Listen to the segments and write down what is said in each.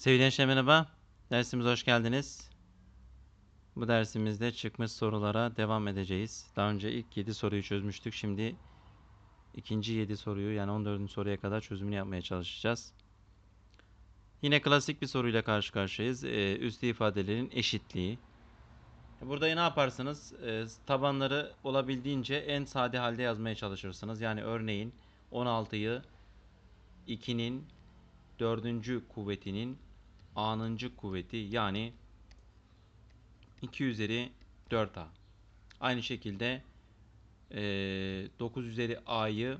Sevgili gençler merhaba. Dersimize hoş geldiniz. Bu dersimizde çıkmış sorulara devam edeceğiz. Daha önce ilk 7 soruyu çözmüştük. Şimdi ikinci 7 soruyu yani 14. soruya kadar çözümünü yapmaya çalışacağız. Yine klasik bir soruyla karşı karşıyayız. Ee, üslü ifadelerin eşitliği. Burada ne yaparsınız? Ee, tabanları olabildiğince en sade halde yazmaya çalışırsınız. Yani örneğin 16'yı 2'nin dördüncü kuvvetinin a'nıncı kuvveti yani 2 üzeri 4a. Aynı şekilde eee 9 üzeri a'yı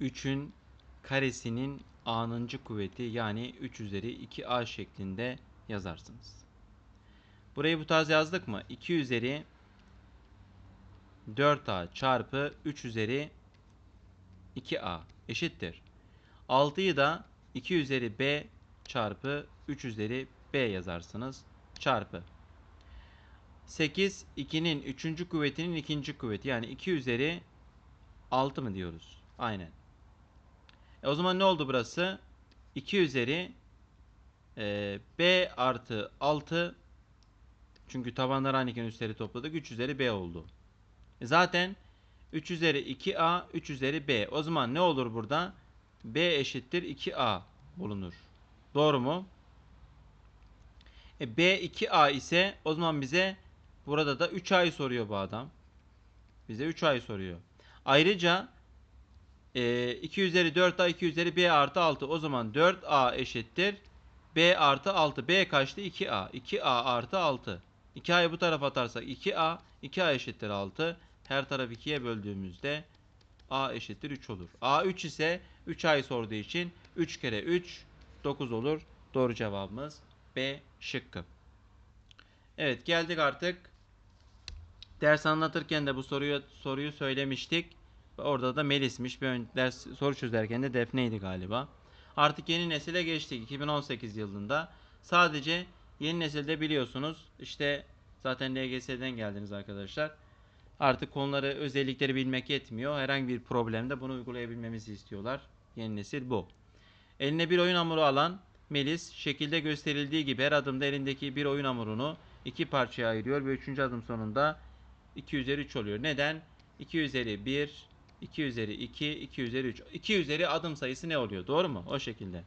3'ün karesinin a'nıncı kuvveti yani 3 üzeri 2a şeklinde yazarsınız. Burayı bu tarz yazdık mı? 2 üzeri 4a çarpı 3 üzeri 2a eşittir. 6'yı da 2 üzeri b çarpı 3 üzeri b yazarsınız. Çarpı. 8 2'nin 3. kuvvetinin 2. kuvveti yani 2 üzeri 6 mı diyoruz? Aynen. E o zaman ne oldu burası? 2 üzeri e, b artı 6 çünkü tabanlar aynıken üstleri topladık 3 üzeri b oldu. E zaten 3 üzeri 2a 3 üzeri b. O zaman ne olur burada? b eşittir 2a bulunur. Doğru mu? E, b 2a ise o zaman bize burada da 3a'yı soruyor bu adam. Bize 3a'yı soruyor. Ayrıca e, 2 üzeri 4a 2 üzeri b artı 6. O zaman 4a eşittir b artı 6. b kaçtı? 2a. 2a artı 6. 2a'yı bu tarafa atarsak 2a. 2a eşittir 6. Her taraf 2'ye böldüğümüzde a eşittir 3 olur. a 3 ise 3a'yı sorduğu için 3 kere 3 9 olur. Doğru cevabımız B şıkkı. Evet geldik artık. Ders anlatırken de bu soruyu soruyu söylemiştik. Orada da Melis'miş. Bir ders soru çözerken de Defne'ydi galiba. Artık yeni nesile geçtik 2018 yılında. Sadece yeni nesilde biliyorsunuz işte zaten LGS'den geldiniz arkadaşlar. Artık konuları özellikleri bilmek yetmiyor. Herhangi bir problemde bunu uygulayabilmemizi istiyorlar. Yeni nesil bu. Eline bir oyun hamuru alan Melis şekilde gösterildiği gibi her adımda elindeki bir oyun hamurunu iki parçaya ayırıyor ve üçüncü adım sonunda 2 üzeri 3 oluyor. Neden? 2 üzeri 1, 2 üzeri 2, 2 üzeri 3. 2 üzeri adım sayısı ne oluyor? Doğru mu? O şekilde.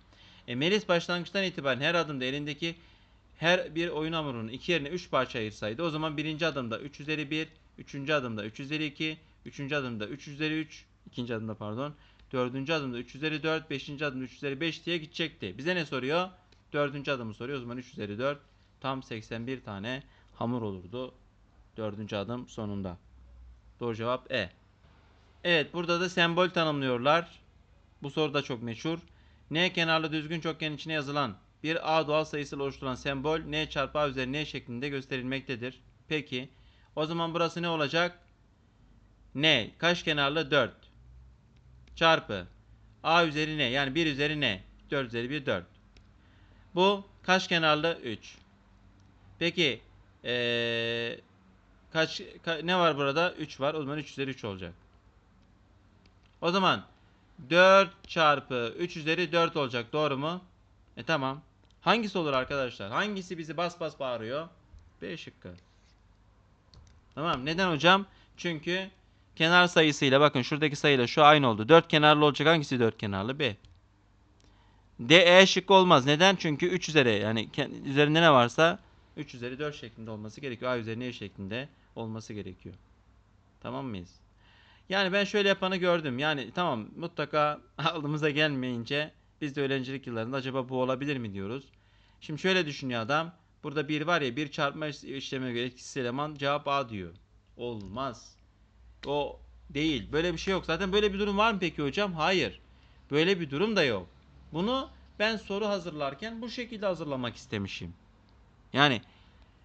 E, Melis başlangıçtan itibaren her adımda elindeki her bir oyun hamurunun iki yerine 3 parça ayırsaydı o zaman birinci adımda 3 üzeri 1, üçüncü adımda 3 üzeri 2, üçüncü adımda 3 üzeri 3, ikinci adımda pardon, dördüncü adımda 3 üzeri 4, beşinci adımda 3 üzeri 5 diye gidecekti. Bize ne soruyor? Dördüncü adımı soruyor. O zaman 3 üzeri 4 tam 81 tane hamur olurdu. Dördüncü adım sonunda. Doğru cevap E. Evet burada da sembol tanımlıyorlar. Bu soru da çok meşhur. N kenarlı düzgün çokgen içine yazılan bir A doğal sayısıyla oluşturulan sembol N çarpı A üzeri N şeklinde gösterilmektedir. Peki o zaman burası ne olacak? N kaç kenarlı 4 çarpı A üzeri N yani 1 üzeri N 4 üzeri 1 4. Bu kaç kenarlı 3. Peki ee, kaç ka- ne var burada? 3 var. O zaman 3 üzeri 3 olacak. O zaman 4 çarpı 3 üzeri 4 olacak. Doğru mu? E tamam. Hangisi olur arkadaşlar? Hangisi bizi bas bas bağırıyor? B şıkkı. Tamam. Neden hocam? Çünkü kenar sayısıyla bakın şuradaki sayıyla şu aynı oldu. 4 kenarlı olacak. Hangisi 4 kenarlı? B. D E şıkkı olmaz. Neden? Çünkü 3 üzeri yani üzerinde ne varsa 3 üzeri 4 şeklinde olması gerekiyor. A üzeri E şeklinde olması gerekiyor. Tamam mıyız? Yani ben şöyle yapanı gördüm. Yani tamam mutlaka aklımıza gelmeyince biz de öğrencilik yıllarında acaba bu olabilir mi diyoruz. Şimdi şöyle düşünüyor adam. Burada bir var ya bir çarpma işlemine göre etkisiz eleman cevap A diyor. Olmaz. O değil. Böyle bir şey yok. Zaten böyle bir durum var mı peki hocam? Hayır. Böyle bir durum da yok. Bunu ben soru hazırlarken bu şekilde hazırlamak istemişim. Yani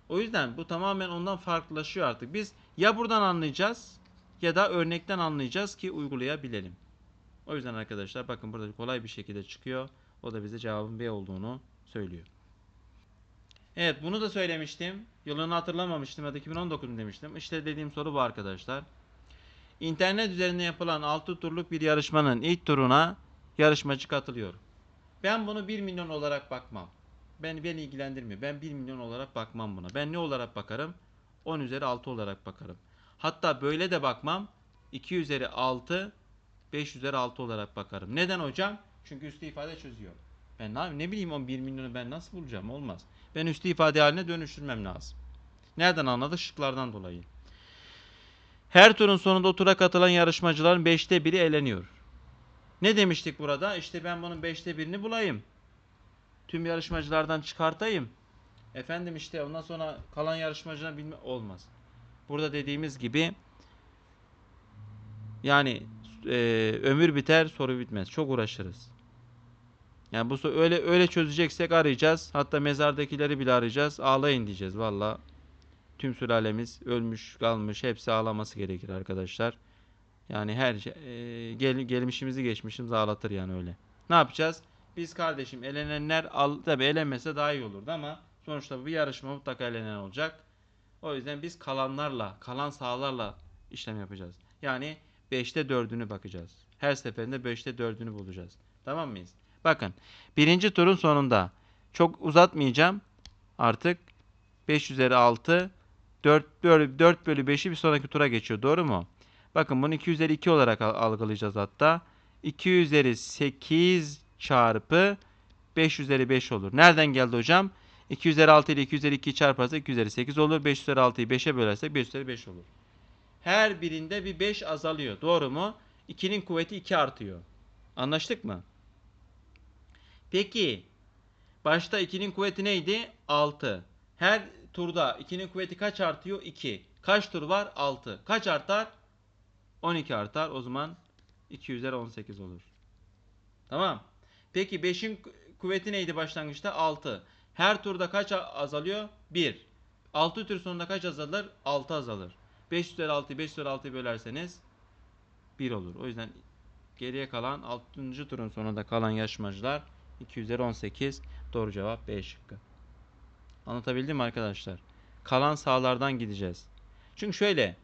o yüzden bu tamamen ondan farklılaşıyor artık. Biz ya buradan anlayacağız ya da örnekten anlayacağız ki uygulayabilelim. O yüzden arkadaşlar bakın burada kolay bir şekilde çıkıyor. O da bize cevabın B olduğunu söylüyor. Evet bunu da söylemiştim. Yılını hatırlamamıştım ya da 2019 demiştim. İşte dediğim soru bu arkadaşlar. İnternet üzerinde yapılan 6 turluk bir yarışmanın ilk turuna yarışmacı katılıyor. Ben bunu 1 milyon olarak bakmam. Ben beni ilgilendirmiyor. Ben 1 milyon olarak bakmam buna. Ben ne olarak bakarım? 10 üzeri 6 olarak bakarım. Hatta böyle de bakmam. 2 üzeri 6 5 üzeri 6 olarak bakarım. Neden hocam? Çünkü üstü ifade çözüyor. Ben ne, ne bileyim 11 milyonu ben nasıl bulacağım? Olmaz. Ben üstü ifade haline dönüştürmem lazım. Nereden anladık? Şıklardan dolayı. Her turun sonunda o tura katılan yarışmacıların 5'te biri eleniyor. Ne demiştik burada? İşte ben bunun 5'te birini bulayım. Tüm yarışmacılardan çıkartayım. Efendim işte ondan sonra kalan yarışmacılar bilme olmaz. Burada dediğimiz gibi yani e, ömür biter soru bitmez. Çok uğraşırız. Yani bu öyle öyle çözeceksek arayacağız. Hatta mezardakileri bile arayacağız. Ağlayın diyeceğiz valla. Tüm sülalemiz ölmüş kalmış hepsi ağlaması gerekir arkadaşlar. Yani her şey e, gel, gelmişimizi geçmişimizi ağlatır yani öyle. Ne yapacağız? Biz kardeşim elenenler al tabi elenmese daha iyi olurdu ama sonuçta bu yarışma mutlaka elenen olacak. O yüzden biz kalanlarla, kalan sahalarla işlem yapacağız. Yani 5'te 4'ünü bakacağız. Her seferinde 5'te 4'ünü bulacağız. Tamam mıyız? Bakın birinci turun sonunda çok uzatmayacağım. Artık 5 üzeri 6 4 bölü, 4 bölü 5'i bir sonraki tura geçiyor. Doğru mu? Bakın bunu 2 üzeri 2 olarak al- algılayacağız hatta. 2 üzeri 8 çarpı 5 üzeri 5 olur. Nereden geldi hocam? 2 üzeri 6 ile 2 üzeri 2'yi çarparsak 2 üzeri 8 olur. 5 üzeri 6'yı 5'e bölersek 5 üzeri 5 olur. Her birinde bir 5 azalıyor. Doğru mu? 2'nin kuvveti 2 artıyor. Anlaştık mı? Peki başta 2'nin kuvveti neydi? 6. Her turda 2'nin kuvveti kaç artıyor? 2. Kaç tur var? 6. Kaç artar? 12 artar. O zaman 2 üzeri 18 olur. Tamam. Peki 5'in kuvveti neydi başlangıçta? 6. Her turda kaç azalıyor? 1. 6 tur sonunda kaç azalır? 6 azalır. 5 üzeri 6'yı 5 üzeri 6'yı bölerseniz 1 olur. O yüzden geriye kalan 6. turun sonunda kalan yarışmacılar 2 üzeri 18. Doğru cevap B şıkkı. Anlatabildim mi arkadaşlar? Kalan sahalardan gideceğiz. Çünkü şöyle.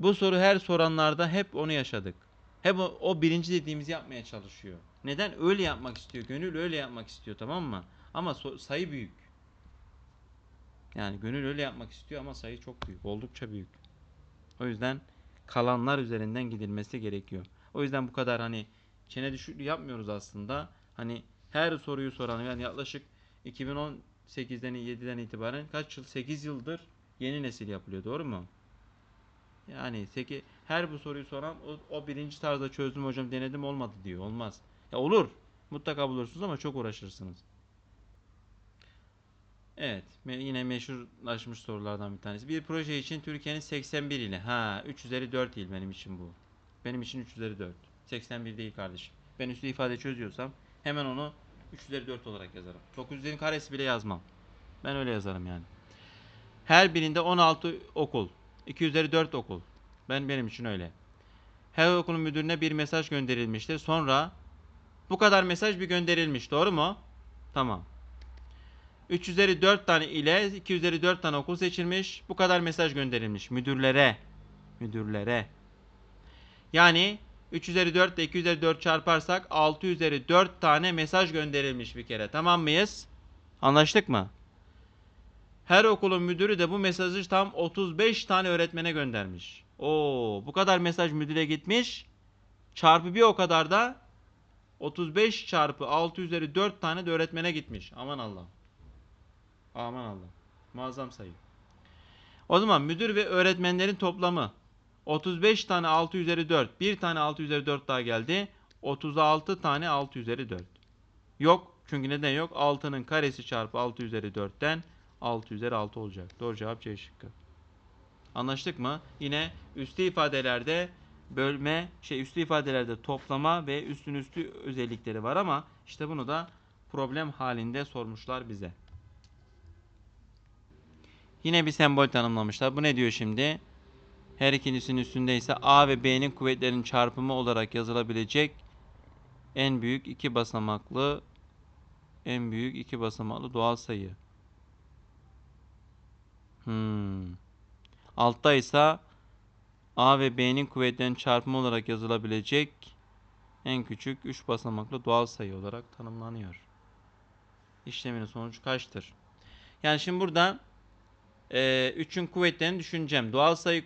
Bu soru her soranlarda hep onu yaşadık. Hep o, o birinci dediğimizi yapmaya çalışıyor. Neden? Öyle yapmak istiyor. Gönül öyle yapmak istiyor tamam mı? Ama so- sayı büyük. Yani gönül öyle yapmak istiyor ama sayı çok büyük. Oldukça büyük. O yüzden kalanlar üzerinden gidilmesi gerekiyor. O yüzden bu kadar hani çene düşüklüğü yapmıyoruz aslında. Hani her soruyu soran yani yaklaşık 2018'den 7'den itibaren kaç yıl 8 yıldır yeni nesil yapılıyor doğru mu? Yani 8 her bu soruyu soran o, o birinci tarzda çözdüm hocam denedim olmadı diyor. Olmaz. Ya olur. Mutlaka bulursunuz ama çok uğraşırsınız. Evet. Yine meşhurlaşmış sorulardan bir tanesi. Bir proje için Türkiye'nin 81 ili. Ha 3 üzeri 4 il benim için bu. Benim için 3 üzeri 4. 81 değil kardeşim. Ben üstü ifade çözüyorsam hemen onu 3 üzeri 4 olarak yazarım. 900'lerin karesi bile yazmam. Ben öyle yazarım yani. Her birinde 16 okul. 2 üzeri 4 okul. Ben benim için öyle. Her okulun müdürüne bir mesaj gönderilmiştir. Sonra bu kadar mesaj bir gönderilmiş. Doğru mu? Tamam. 3 üzeri 4 tane ile 2 üzeri 4 tane okul seçilmiş. Bu kadar mesaj gönderilmiş müdürlere. Müdürlere. Yani 3 üzeri 4 ile 2 üzeri 4 çarparsak 6 üzeri 4 tane mesaj gönderilmiş bir kere. Tamam mıyız? Anlaştık mı? Her okulun müdürü de bu mesajı tam 35 tane öğretmene göndermiş. Oo, bu kadar mesaj müdüre gitmiş. Çarpı bir o kadar da 35 çarpı 6 üzeri 4 tane de öğretmene gitmiş. Aman Allah. Aman Allah. Muazzam sayı. O zaman müdür ve öğretmenlerin toplamı 35 tane 6 üzeri 4. Bir tane 6 üzeri 4 daha geldi. 36 tane 6 üzeri 4. Yok. Çünkü neden yok? 6'nın karesi çarpı 6 üzeri 4'ten 6 üzeri 6 olacak. Doğru cevap C şıkkı. Anlaştık mı? Yine üstü ifadelerde bölme, şey üstü ifadelerde toplama ve üstün üstü özellikleri var ama işte bunu da problem halinde sormuşlar bize. Yine bir sembol tanımlamışlar. Bu ne diyor şimdi? Her ikincisinin üstünde ise A ve B'nin kuvvetlerinin çarpımı olarak yazılabilecek en büyük iki basamaklı en büyük iki basamaklı doğal sayı. Hmm. Altta ise A ve B'nin kuvvetlerinin çarpımı olarak yazılabilecek en küçük 3 basamaklı doğal sayı olarak tanımlanıyor. İşleminin sonucu kaçtır? Yani şimdi burada 3'ün kuvvetlerini düşüneceğim. Doğal sayı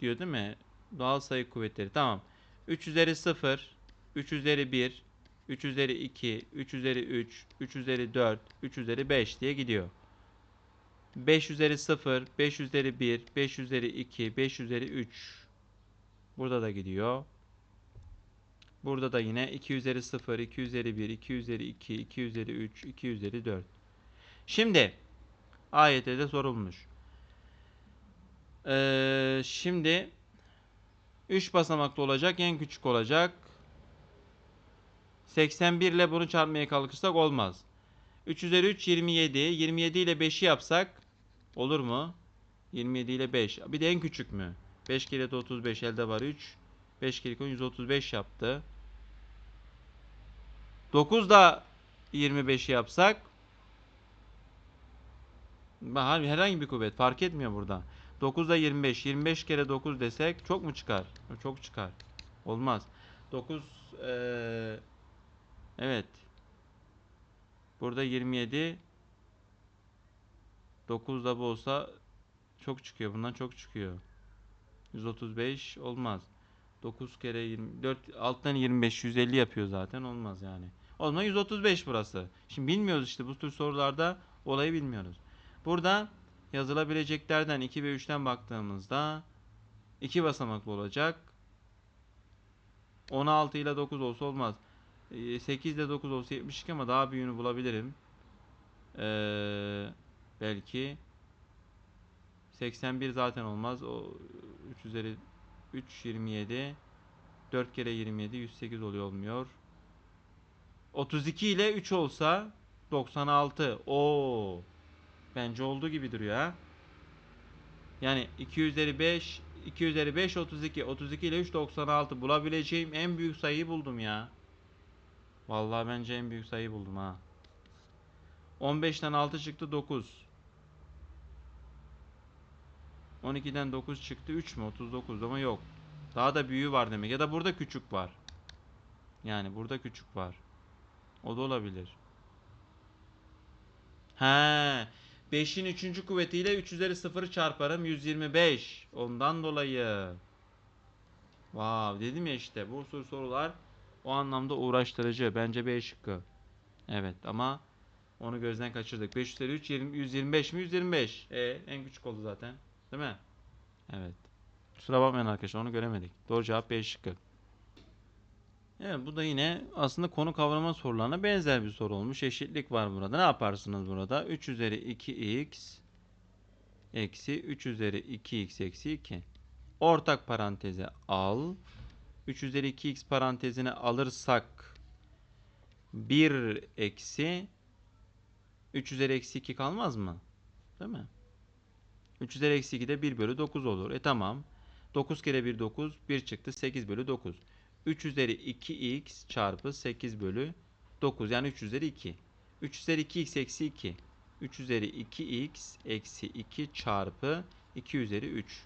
diyor değil mi? Doğal sayı kuvvetleri. Tamam. 3 üzeri 0, 3 üzeri 1, 3 üzeri 2, 3 üzeri 3, 3 üzeri 4, 3 üzeri 5 diye gidiyor. 5 üzeri 0, 5 üzeri 1, 5 üzeri 2, 5 üzeri 3. Burada da gidiyor. Burada da yine 2 üzeri 0, 2 üzeri 1, 2 üzeri 2, 2 üzeri 3, 2 üzeri 4. Şimdi AYT'de sorulmuş. Ee, şimdi 3 basamaklı olacak, en küçük olacak. 81 ile bunu çarpmaya kalkırsak olmaz. 3 üzeri 3 27. 27 ile 5'i yapsak olur mu? 27 ile 5. Bir de en küçük mü? 5 kere de 35 elde var 3. 5 kere 10 135 yaptı. 9 da 25'i yapsak herhangi bir kuvvet fark etmiyor burada. 9 da 25. 25 kere 9 desek çok mu çıkar? Çok çıkar. Olmaz. 9 eee Evet. Burada 27 9 da bu olsa çok çıkıyor. Bundan çok çıkıyor. 135 olmaz. 9 kere 24 alttan 25 150 yapıyor zaten olmaz yani. O zaman 135 burası. Şimdi bilmiyoruz işte bu tür sorularda olayı bilmiyoruz. Burada yazılabileceklerden 2 ve 3'ten baktığımızda 2 basamaklı olacak. 16 ile 9 olsa olmaz. 8 ile 9 olsa 72 ama daha büyüğünü bulabilirim. Ee, belki 81 zaten olmaz. O 3 üzeri 3 27 4 kere 27 108 oluyor olmuyor. 32 ile 3 olsa 96. Oo. Bence olduğu gibi duruyor ha. Yani 2 üzeri 5 2 üzeri 5 32 32 ile 3 96 bulabileceğim en büyük sayıyı buldum ya. Vallahi bence en büyük sayıyı buldum ha. 15'ten 6 çıktı 9. 12'den 9 çıktı 3 mü 39 ama yok. Daha da büyüğü var demek ya da burada küçük var. Yani burada küçük var. O da olabilir. He. 5'in 3. kuvvetiyle 3 üzeri 0'ı çarparım 125. Ondan dolayı. Vav dedim ya işte bu soru sorular o anlamda uğraştırıcı. Bence B şıkkı. Evet ama onu gözden kaçırdık. 5 üzeri 3 20, 125 mi? 125. E, en küçük oldu zaten. Değil mi? Evet. Kusura bakmayın arkadaşlar onu göremedik. Doğru cevap B şıkkı. Evet bu da yine aslında konu kavrama sorularına benzer bir soru olmuş. Eşitlik var burada. Ne yaparsınız burada? 3 üzeri 2x eksi 3 üzeri 2x eksi 2. Ortak paranteze al. 3 üzeri 2x parantezine alırsak 1 eksi 3 üzeri eksi 2 kalmaz mı? Değil mi? 3 üzeri eksi 2 de 1 bölü 9 olur. E tamam. 9 kere 1 9. 1 çıktı. 8 bölü 9. 3 üzeri 2x çarpı 8 bölü 9. Yani 3 üzeri 2. 3 üzeri 2x eksi 2. 3 üzeri 2x eksi 2 çarpı 2 üzeri 3.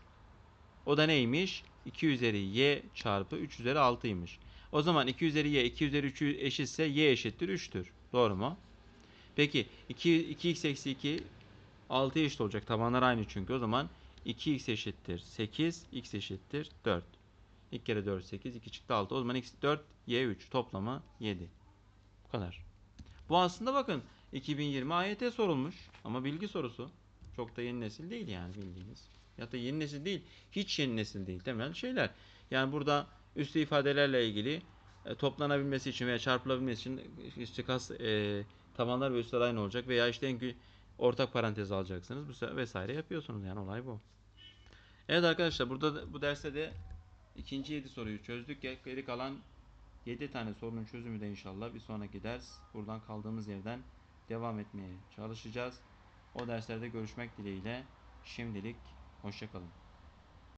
O da neymiş? 2 üzeri y çarpı 3 üzeri 6'ymış. O zaman 2 üzeri y 2 üzeri 3 eşitse y eşittir 3'tür. Doğru mu? Peki 2, 2x eksi 2 6 eşit olacak. Tabanlar aynı çünkü. O zaman 2x eşittir 8, x eşittir 4. 2 kere 4 8, 2 çıktı 6. O zaman x 4, y 3 toplamı 7. Bu kadar. Bu aslında bakın 2020 AYT sorulmuş ama bilgi sorusu. Çok da yeni nesil değil yani bildiğiniz. Ya da yeni nesil değil. Hiç yeni nesil değil. Temel şeyler. Yani burada üstü ifadelerle ilgili e, toplanabilmesi için veya çarpılabilmesi için işte kas e, tabanlar ve üstler aynı olacak veya işte en ortak parantez alacaksınız. Vesaire yapıyorsunuz yani olay bu. Evet arkadaşlar burada da- bu derste de ikinci 7 soruyu çözdük. Ge- Geri kalan 7 tane sorunun çözümü de inşallah bir sonraki ders buradan kaldığımız yerden devam etmeye çalışacağız. O derslerde görüşmek dileğiyle şimdilik hoşçakalın.